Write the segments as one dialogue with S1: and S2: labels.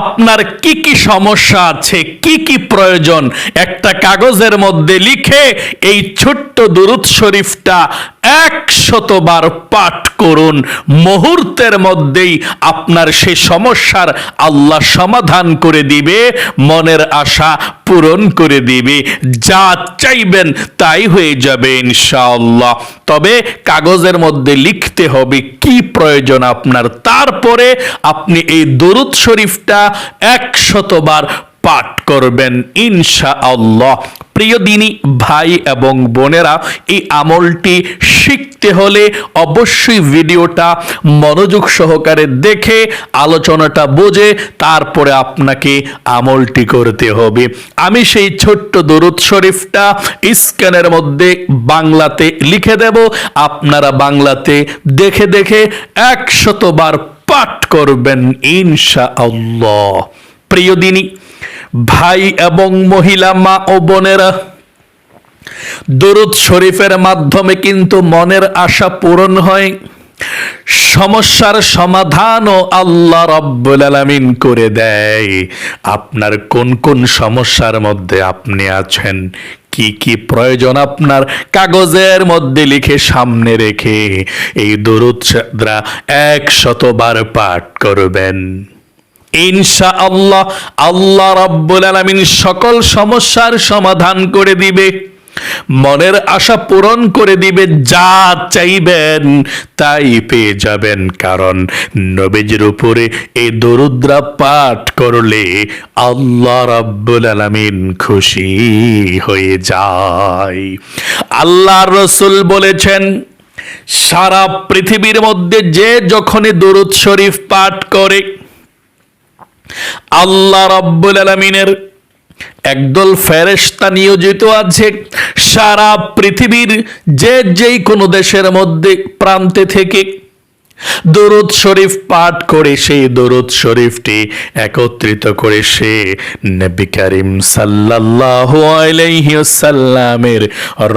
S1: আপনার কি কি সমস্যা আছে? কি কি প্রয়োজন? একটা কাগজের মধ্যে লিখে এই ছোট্ট দুরুদ শরীফটা একশতবার পাঠ করুন। মুহূর্তের মধ্যেই আপনার সে সমস্যার আল্লাহ সমাধান করে দিবে। মনের আশা পূরণ করে দিবে। যা চাইবেন তাই হয়ে যাবে ইনশাআল্লাহ। তবে কাগজের মধ্যে লিখতে হবে কি প্রয়োজন আপনার। তারপরে আপনি এই দরুদ শরীফটা একশতবার পাঠ করবেন ইনশা আল্লাহ প্রিয় দিনী, ভাই এবং বোনেরা, এই আমলটি শিখতে হলে অবশ্যই ভিডিওটা মনোযোগ সহকারে দেখে, আলোচনাটা বোঝে, তারপরে আপনাকে আমলটি করতে হবে। আমি সেই ছোট্ট দরুদ শরীফটা স্ক্যানের মধ্যে বাংলাতে লিখে দেব। আপনারা বাংলাতে দেখে দেখে একশতবার পাঠ করবেন ইনশা আল্লাহ প্রিয় দিনী, ভাই এবং মহিলা, মা ও বোনেরা দরুদ শরীফের মাধ্যমে কিন্তু মনের আশা পূরণ হয়। সমস্যার সমাধানও আল্লাহ রব্বুল আলামিন করে দেয়। আপনার কোন কোন সমস্যার মধ্যে আপনি আছেন? কি কি প্রয়োজন আপনার? কাগজের মধ্যে লিখে সামনে রেখে এই দরুদ এক শতবার পাঠ করবেন। ইনশা আল্লাহ আল্লাহ রাব্বুল আলামিন সকল সমস্যার সমাধান করে দিবে। মনের আশা পূরণ করে দিবে, যা চাইবেন তাই পেয়ে যাবেন। কারণ নবীজির উপরে এই দরুদ্রা পাঠ করলে আল্লাহ রাব্বুল আলামিন খুশি হয়ে যায়। আল্লাহ রসুল বলেছেন, সারা পৃথিবীর মধ্যে যে যখনই দরুদ শরীফ পাঠ করে, আল্লাহ রব্বুল আলমিনের একদল ফেরেস্তা নিয়োজিত আছে। সারা পৃথিবীর যে যেই কোনো দেশের মধ্যে, প্রান্তে থেকে দরুদ শরীফ পাঠ করে সেই দরুদ শরীফটি একত্রিত করে সে নবী করিম সাল্লাল্লাহু আলাইহি সাল্লামের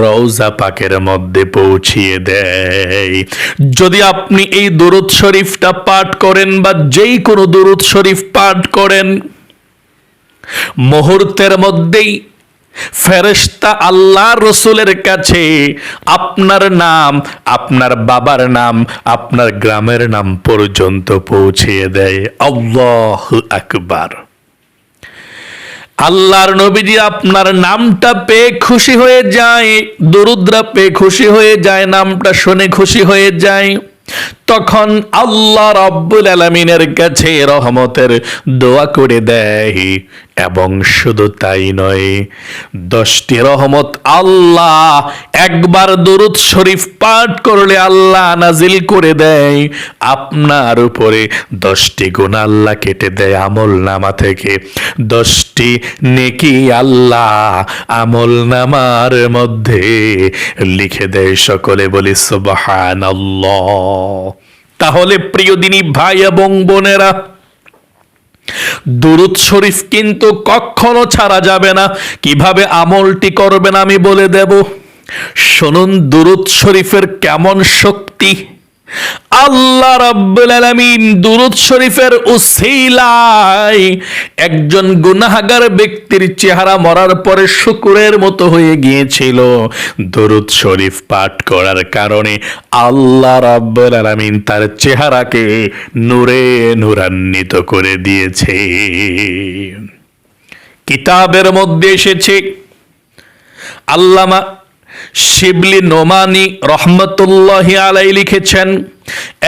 S1: রওজা পাকের মধ্যে পৌঁছিয়ে দেয়। যদি আপনি এই দরুদ শরীফটা পাঠ করেন বা যেই কোনো দরুদ শরীফ পাঠ করেন মুহূর্তের মধ্যেই ফেরেশতা আল্লাহ রসুলের কাছে আপনার নাম, আপনার বাবার নাম, আপনার গ্রামের নাম পর্যন্ত পৌঁছিয়ে দেয়। আল্লাহ আকবার। আল্লাহর নবীজি আপনার নামটা পেয়ে খুশি হয়ে যায়, দরুদ্রা পেয়ে খুশি হয়ে যায়, নামটা শুনে খুশি হয়ে যায়। তখন আল্লাহ রব্বুল আলমিনের কাছে রহমতের দোয়া করে দেয়। এবং শুধু তাই নয়, দশটি রহমত আল্লাহ একবার দরুদ শরীফ পাঠ করলে আল্লাহ নাজিল করে দেয়। আপনার উপরে দশটি গুণ আল্লাহ কেটে দেয় আমল নামা থেকে। দশটি নেকি আল্লাহ আমল নামার মধ্যে লিখে দেয় সকলে বলি সুবহান তাহলে প্রিয় দিনী ভাই এবং বোনেরা দুরুদ শরীফ কিন্তু কখনো ছাড়া যাবে না। কীভাবে আমলটি করবেন আমি বলে দেব। শুনুন দুরুদ শরীফের কেমন শক্তি। আল্লাহ রাব্বুল আলামিন দুরুদ শরীফের উসিলায় একজন গুনাহগার ব্যক্তির চেহারা মরার পরে শুকুরের মতো হয়ে গিয়েছিল। দুরুদ শরীফ পাঠ করার কারণে আল্লাহ রাব্বুল আলামিন তার চেহারাকে নূরে নূরান্বিত করে দিয়েছে। কিতাবের মধ্যে এসেছে, আল্লামা শিবলি নোমানি রহমতুল্লাহ আলাই লিখেছেন,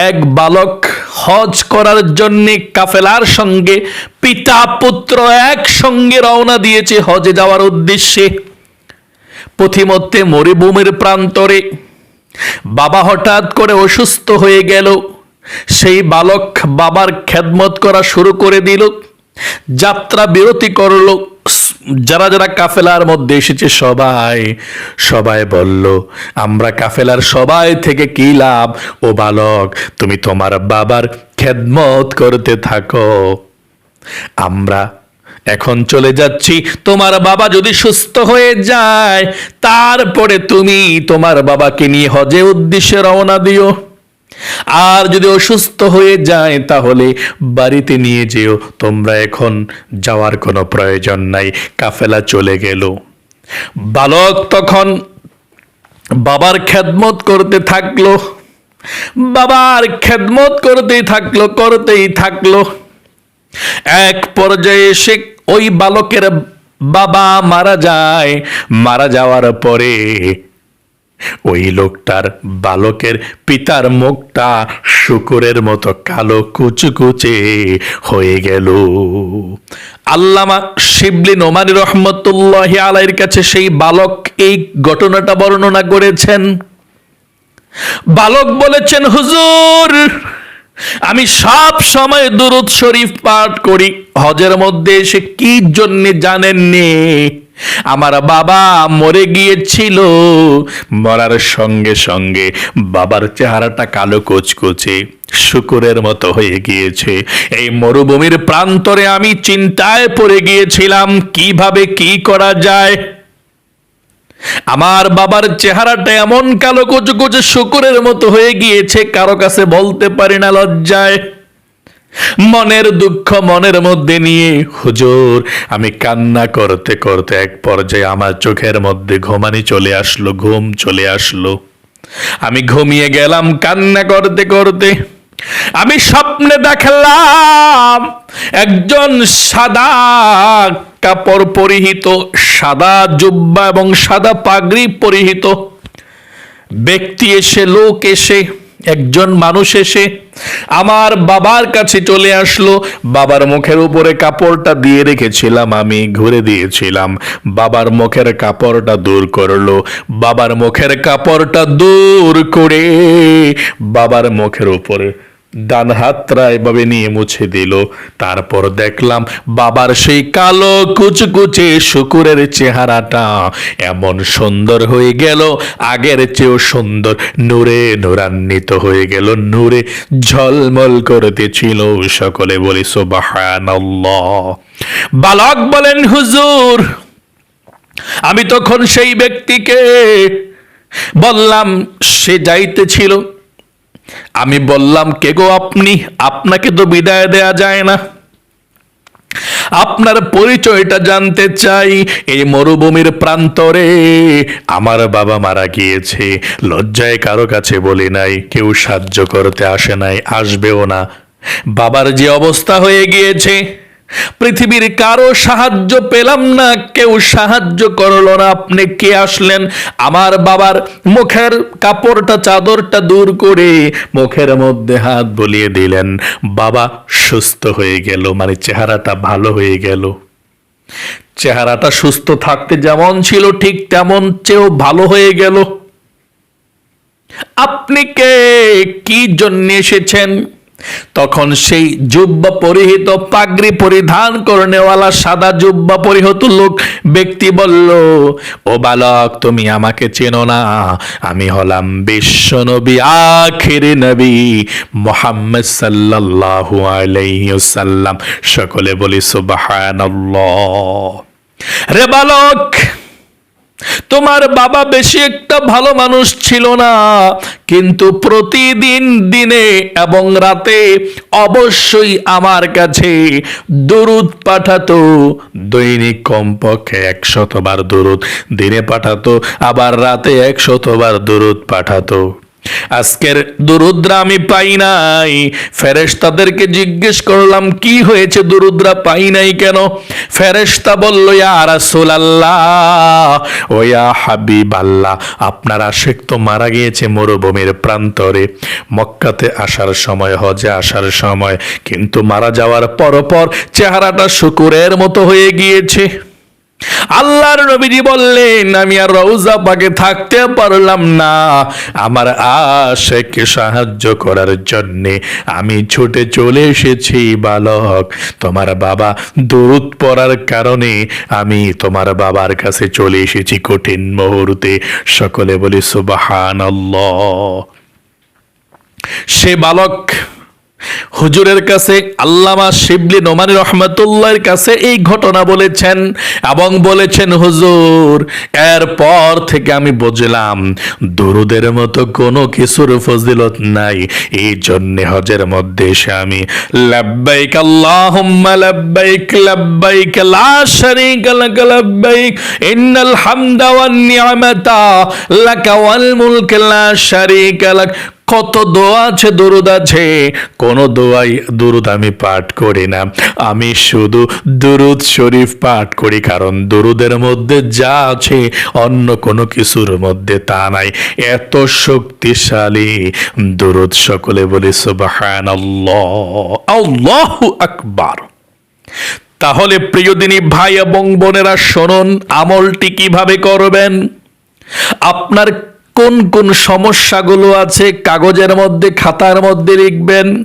S1: এক বালক হজ করার জন্য কাফেলার সঙ্গে পিতা পুত্র একসঙ্গে রওনা দিয়েছে হজে যাওয়ার উদ্দেশ্যে। পথিমধ্যে মরুভূমির প্রান্তরে বাবা হঠাৎ করে অসুস্থ হয়ে গেল। সেই বালক বাবার খেদমত করা শুরু করে দিল, যাত্রা বিরতি করল যারা যারা কাফেলার মধ্যে এসেছে, সবাই সবাই বলল, আমরা কাফেলার সবাই থেকে কি লাভ? ও বালক, তুমি তোমার বাবার খেদমত করতে থাকো। আমরা এখন চলে যাচ্ছি। তোমার বাবা যদি সুস্থ হয়ে যায়, তারপরে তুমি তোমার বাবাকে নিয়ে হজে উদ্দেশ্যে রওনা দিও। আর যদি অসুস্থ হয়ে যায়, তাহলে বাড়িতে নিয়ে যেও। তোমরা এখন যাওয়ার কোনো প্রয়োজন নাই। কাফেলা চলে গেল। বালক তখন বাবার খেদমত করতে থাকল। বাবার খেদমত করতেই থাকল করতেই থাকল। এক পর্যায়ে এসে ওই বালকের বাবা মারা যায়। মারা যাওয়ার পরে ওই লোকটার বালকের পিতার মুখটা শুকুরের মতো কালো কুচকুচে হয়ে গেল। আল্লামা শিবলি নোমানি রহমতুল্লাহ আলাইয়ের কাছে সেই বালক এই ঘটনাটা বর্ণনা করেছেন। বালক বলেছেন, হুজুর, আমি সব সময় দুরুদ শরীফ পাঠ করি। হজের মধ্যে এসে কি জন্য জানেননি? আমার বাবা মরে গিয়েছিল। মরার সঙ্গে সঙ্গে বাবার চেহারাটা কালো কোচকোচে, শুকুরের মতো হয়ে গিয়েছে। এই মরুভূমির প্রান্তরে আমি চিন্তায় পড়ে গিয়েছিলাম, কীভাবে কি করা যায়? আমার বাবার চেহারাটা এমন কালো কুচু কুচু শুকুরের মতো হয়ে গিয়েছে, কারও কাছে বলতে পারি না লজ্জায়। মনের দুঃখ মনের মধ্যে নিয়ে, হুজুর, আমি কান্না করতে করতে এক পর্যায়ে আমার চোখের মধ্যে ঘুমানি চলে আসলো, ঘুম চলে আসলো। আমি ঘুমিয়ে গেলাম কান্না করতে করতে। আমি স্বপ্নে দেখলাম একজন সাদা কাপড় পরিহিত, সাদা জুব্বা এবং সাদা পাগড়ি পরিহিত। ব্যক্তি এসে, লোক এসে একজন মানুষ এসে আমার বাবার কাছে চলে আসলো। বাবার মুখের উপরে কাপড়টা দিয়ে রেখেছিলাম, আমি ঘুরে দিয়েছিলাম। বাবার মুখের কাপড়টা দূর করল। বাবার মুখের কাপড়টা দূর করে বাবার মুখের উপরে ডান হাতটা এভাবে নিয়ে মুছে দিল। তারপর দেখলাম বাবার সেই কালো কুচকুচে শুকুরের চেহারাটা এমন সুন্দর হয়ে গেল, আগের চেয়েও সুন্দর। নূরে নূরান্বিত হয়ে গেল, নূরে ঝলমল করতেছিল সকলে বলি, সুবহানাল্লাহ। বালক বলেন, হুজুর, আমি তখন সেই ব্যক্তিকে বললাম, সে যাইতেছিল। আমি বললাম, কে গো আপনি? আপনাকে তো বিদায় দেয়া যায় না। আপনার পরিচয়টা জানতে চাই এই মরুভূমির প্রান্তরে। আমার বাবা মারা গিয়েছে। লজ্জায় কারও কাছে বলি নাই, কেউ সাহায্য করতে আসে নাই, আসবেও না। বাবার যে অবস্থা হয়ে গিয়েছে পৃথিবীর কারও সাহায্য পেলাম না, কেউ সাহায্য করল না। আপনি কে আসলেন? আমার বাবার মুখের কাপড়টা, চাদরটা দূর করে মুখের মধ্যে হাত বলিয়ে দিলেন। বাবা সুস্থ হয়ে গেল মানে চেহারাটা ভালো হয়ে গেল। চেহারাটা সুস্থ থাকতে যেমন ছিল, ঠিক তেমন চেয়েও ভালো হয়ে গেল। আপনি কে? কি জন্য এসেছেন? তখন সেই জুব্বা পরিহিত পাগড়ি পরিধান করনেওয়ালা সাদা জুব্বা পরিহিত লোক ব্যক্তি বলল, ও বালক, তুমি আমাকে চেনো না। আমি হলাম বিশ্ব নবী, আখির নবী মোহাম্মদ সাল্লাল্লাহু আলাইহি সাল্লাম সকলে বলি, সুবহানাল্লাহ। রে বালক তোমার বাবা বেশি একটা ভালো মানুষ ছিল না, কিন্তু প্রতিদিন দিনে এবং রাতে অবশ্যই আমার কাছে দরুদ পাঠাতো, দৈনিক কমপক্ষে একশতবার দরুদ, দিনে পাঠাতো, আবার রাতে একশতবার দরুদ পাঠাতো। আজকের দুরুদ্রা আমি পাই নাই। ফেরেশতাদেরকে জিজ্ঞেস করলাম, কি হয়েছে দুরুদ্রা? পাই নাই কেন? ফেরেশতা বলল, ইয়া রাসূলুল্লাহ, ও হাবিব আল্লাহ আপনার আশেক তো মারা গিয়েছে মরুভূমির প্রান্তরে। মক্কাতে আসার সময়, হজে আসার সময়, কিন্তু মারা যাওয়ার পরপর চেহারাটা শুকুরের মতো হয়ে গিয়েছে। আল্লাহর নবীজি বললেন, আমি আর রৌজা পাকে থাকতে পারলাম না। আমার আশেকে সাহায্য করার জন্যে আমি ছুটে চলে এসেছি, বালক। তোমার বাবা দূরত পড়ার কারণে আমি তোমার বাবার কাছে চলে এসেছি কঠিন মুহূর্তে। সকলে বলি সুবাহান সে বালক হুজুরের কাছে আল্লামা শিবলি নোমানি রহমতুল্লাহর কাছে এই ঘটনা বলেছেন এবং বলেছেন, হুজুর, এরপর থেকে আমি বুঝলাম, দরুদের মতো কোনো কিছুর ফজিলত নাই। এই জন্যে হজের মধ্যে এসে আমি লাব্বাইক আল্লাহুম্মা লাব্বাইক লাব্বাইক লা শারীকা লাক, লাব্বাইক ইন্নাল হামদা ওয়ান ওয়াল মুলক লা লাক কত দোয়া আছে, দরুদ আছে। কোন দোয়াই দরুদ আমি পাঠ করি না। আমি শুধু দরুদ শরীফ পাঠ করি, কারণ দরুদের মধ্যে যা আছে, অন্য কোনো কিছুর মধ্যে তা নাই। এত শক্তিশালী দরুদ সকলে বলি সুবাহান আল্লাহু আকবার। তাহলে প্রিয়দিনী ভাই এবং বোনেরা, শুনুন আমলটি কীভাবে করবেন? আপনার কোন কোন সমস্যাগুলো আছে কাগজের মধ্যে, খাতার মধ্যে লিখবেন?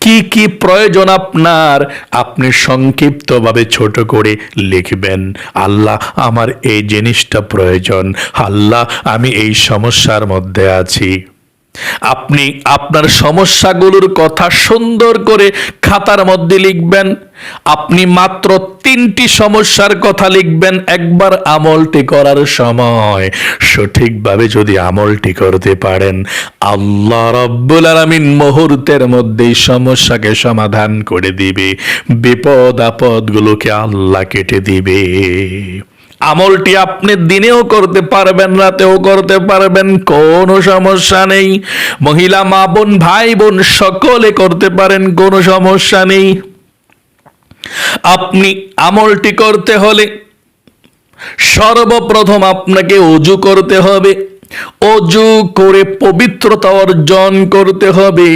S1: কি কি প্রয়োজন আপনার? আপনি সংক্ষিপ্তভাবে ছোট করে লিখবেন, আল্লাহ, আমার এই জিনিসটা প্রয়োজন। আল্লাহ, আমি এই সমস্যার মধ্যে আছি। আপনি আপনার সমস্যাগুলোর কথা সুন্দর করে খাতার মধ্যে লিখবেন। আপনি মাত্র তিনটি সমস্যার কথা লিখবেন, একবার আমলটি করার সময়। সঠিকভাবে যদি আমলটি করতে পারেন, আল্লাহ রব্বুল আলামিন মুহূর্তের মধ্যেই সমস্যাকে সমাধান করে দিবে, বিপদ আপদগুলোকে আল্লাহ কেটে দিবে। আমলটি আপনি দিনেও করতে পারবেন, রাতেও করতে পারবেন, কোনো সমস্যা নেই। মহিলা মা বোন, ভাই বোন, সকলে করতে পারেন, কোনো সমস্যা নেই। আপনি আমলটি করতে হলে সর্বপ্রথম আপনাকে অজু করতে হবে। অজু করে পবিত্রতা অর্জন করতে হবে।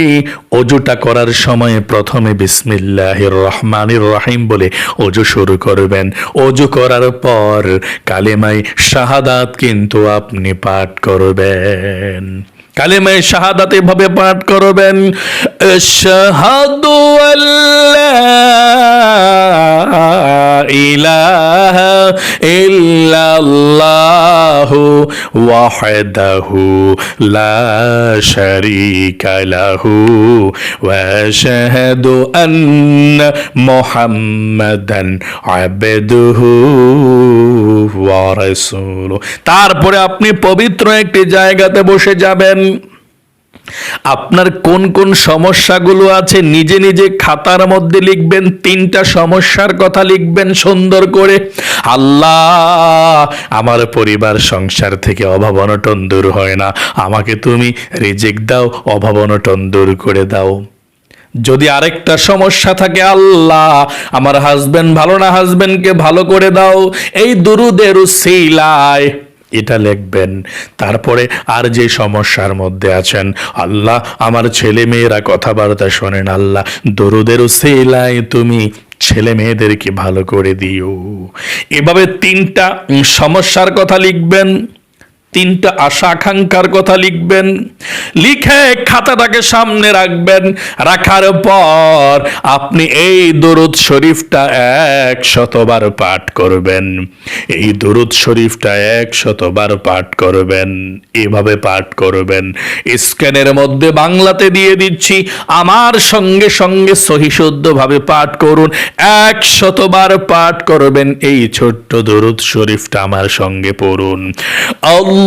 S1: অজুটা করার সময় প্রথমে বিসমিল্লাহ রহমানির রাহিম বলে অজু শুরু করবেন। অজু করার পর কালেমাই শাহাদাত কিন্তু আপনি পাঠ করবেন। কালেমায় শাহাদাত এভাবে পাঠ করবেন শাহাদু ইলাহা ইল্লাল্লাহু ওয়াহদাহু লা শারীকা লাহু ওয়া আশহাদু আন্না মুহাম্মাদান আবদুহু। তারপরে আপনি পবিত্র একটি জায়গাতে বসে যাবেন। আপনার কোন কোন সমস্যাগুলো আছে নিজে নিজে খাতার মধ্যে লিখবেন, তিনটা সমস্যার কথা লিখবেন সুন্দর করে। আল্লাহ, আমার পরিবার সংসার থেকে অভাব অনটন দূর হয় না। আমাকে তুমি রিজেক্ট দাও, অভাব অনটন দূর করে দাও। যদি আরেকটা সমস্যা থাকে, আল্লাহ, আমার হাজবেন্ড ভালো না হাজবেন্ডকে ভালো করে দাও। এই দুরুদের উসিলায় এটা লিখবেন। তারপরে আর যে সমস্যার মধ্যে আছেন, আল্লাহ, আমার ছেলে মেয়েরা কথাবার্তা শোনেন, আল্লাহ, দরুদের সেলায় তুমি ছেলে মেয়েদেরকে ভালো করে দিও। এভাবে তিনটা সমস্যার কথা লিখবেন। তিনটা আশা আকাঙ্ক্ষার কথা লিখবেন। লিখে খাতাটাকে সামনে রাখবেন। রাখার পর আপনি এই দরুদ শরীফটা এক শতবার পাঠ করবেন। এই দরুদ শরীফটা এক শতবার পাঠ করবেন। এভাবে পাঠ করবেন। স্ক্যানের মধ্যে বাংলাতে দিয়ে দিচ্ছি, আমার সঙ্গে সঙ্গে সহিশুদ্ধভাবে পাঠ করুন। এক শতবার পাঠ করবেন এই ছোট্ট দরুদ শরীফটা আমার সঙ্গে পড়ুন। আল্লাহুম্মা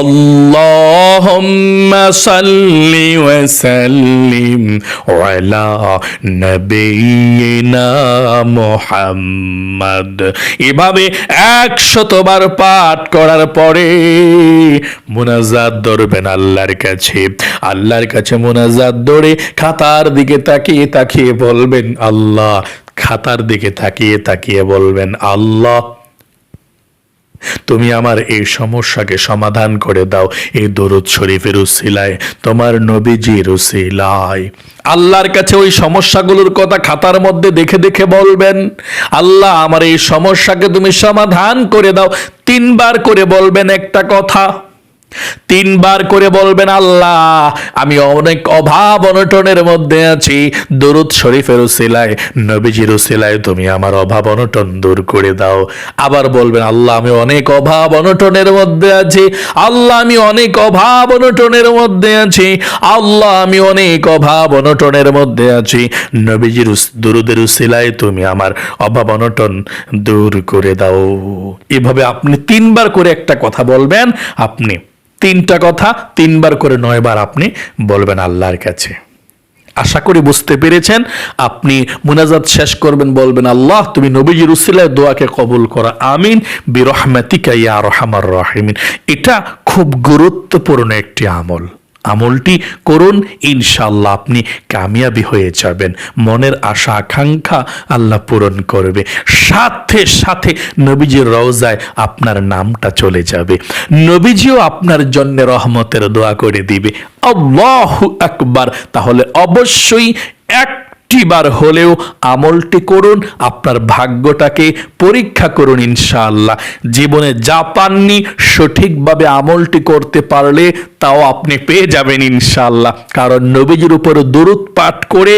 S1: اللهم صل وسلم على نبينا محمد এভাবে একশতবার পাঠ করার পরে মোনাজাত ধরবেন আল্লাহর কাছে আল্লাহর কাছে মোনাজাত ধরে খাতার দিকে তাকিয়ে তাকিয়ে বলবেন আল্লাহ খাতার দিকে তাকিয়ে তাকিয়ে বলবেন আল্লাহ তুমি আমার এই সমস্যাকে সমাধান করে দাও। এই দরুদ শরীফের উসিলায়, তোমার নবীজির উসিলায়। আল্লাহর কাছে ওই সমস্যাগুলোর কথা খাতার মধ্যে দেখে দেখে বলবেন, আল্লাহ, আমার এই সমস্যাকে তুমি সমাধান করে দাও। তিনবার করে বলবেন একটা কথা। তিনবার করে বলবেন, আল্লাহ, আমি অনেক অভাব অনটনের মধ্যে আছি। দরুদ শরীফের উসিলায়, নবীজির উসিলায় তুমি আমার অভাব অনটন দূর করে দাও। আবার বলবেন, আল্লাহ, আমি অনেক অভাব অনটনের মধ্যে আছি। আল্লাহ, আমি অনেক অভাব অনটনের মধ্যে আছি। আল্লাহ, আমি অনেক অভাব অনটনের মধ্যে আছি। নবীজির দরুদের উসিলায় তুমি আমার অভাব অনটন দূর করে দাও। এভাবে আপনি তিনবার করে একটা কথা বলবেন, আপনি তিনটা কথা তিনবার করে নয়বার আপনি বলবেন আল্লাহর কাছে। আশা করি বুঝতে পেরেছেন। আপনি মুনাজাত শেষ করবেন, বলবেন, আল্লাহ, তুমি নবীজির উসিলায় দোয়াকে কবুল করা। আমিন, বিরহমাতিকা ইয়া রহমার রহিমিন। এটা খুব গুরুত্বপূর্ণ একটি আমল। আমলটি করুন ইনশাল্লাহ আপনি কামিয়াবি হয়ে যাবেন। মনের আশা, আকাঙ্ক্ষা আল্লাহ পূরণ করবে। সাথে সাথে নবীজির রওজায় আপনার নামটা চলে যাবে। নবীজিও আপনার জন্য রহমতের দোয়া করে দিবে। আল্লাহু একবার তাহলে অবশ্যই এক একটিবার হলেও আমলটি করুন, আপনার ভাগ্যটাকে পরীক্ষা করুন ইনশাআল্লাহ। জীবনে যা পাননি সঠিকভাবে আমলটি করতে পারলে তাও আপনি পেয়ে যাবেন ইনশাআল্লাহ। কারণ নবীজির উপর দরুদ পাঠ করে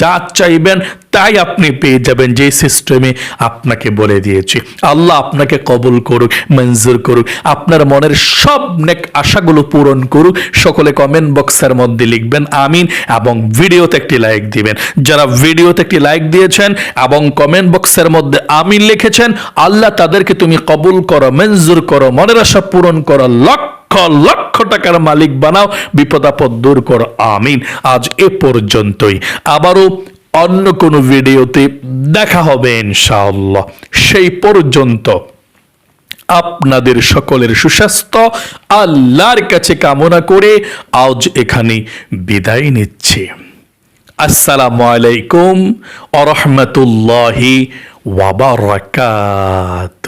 S1: যা চাইবেন তাই আপনি পেয়ে যাবেন, যে সিস্টেমে আপনাকে বলে দিয়েছি। আল্লাহ আপনাকে কবুল করুক, মঞ্জুর করুক, আপনার মনের সব নেক আশাগুলো পূরণ করুক। সকলে কমেন্ট বক্সের মধ্যে লিখবেন, আমিন, এবং ভিডিওতে একটি লাইক দিবেন। যারা ভিডিওতে একটি লাইক দিয়েছেন এবং কমেন্ট বক্সের মধ্যে আমিন লিখেছেন, আল্লাহ তাদেরকে তুমি কবুল করো, মঞ্জুর করো, মনের আশা পূরণ করো, লক্ষ লক্ষ টাকার মালিক বানাও, বিপদ আপদ দূর করো, আমিন। আজ এ পর্যন্তই। আবারও অন্য কোনো ভিডিওতে দেখা হবে ইনশাআল্লাহ। সেই পর্যন্ত আপনাদের সকলের সুস্বাস্থ্য, আল্লাহর কাছে কামনা করে আজ এখানে বিদায় নিচ্ছি। আসসালামু আলাইকুম আরহামতুল্লাহি রহমতুল্লাহি ওয়াবারাকাত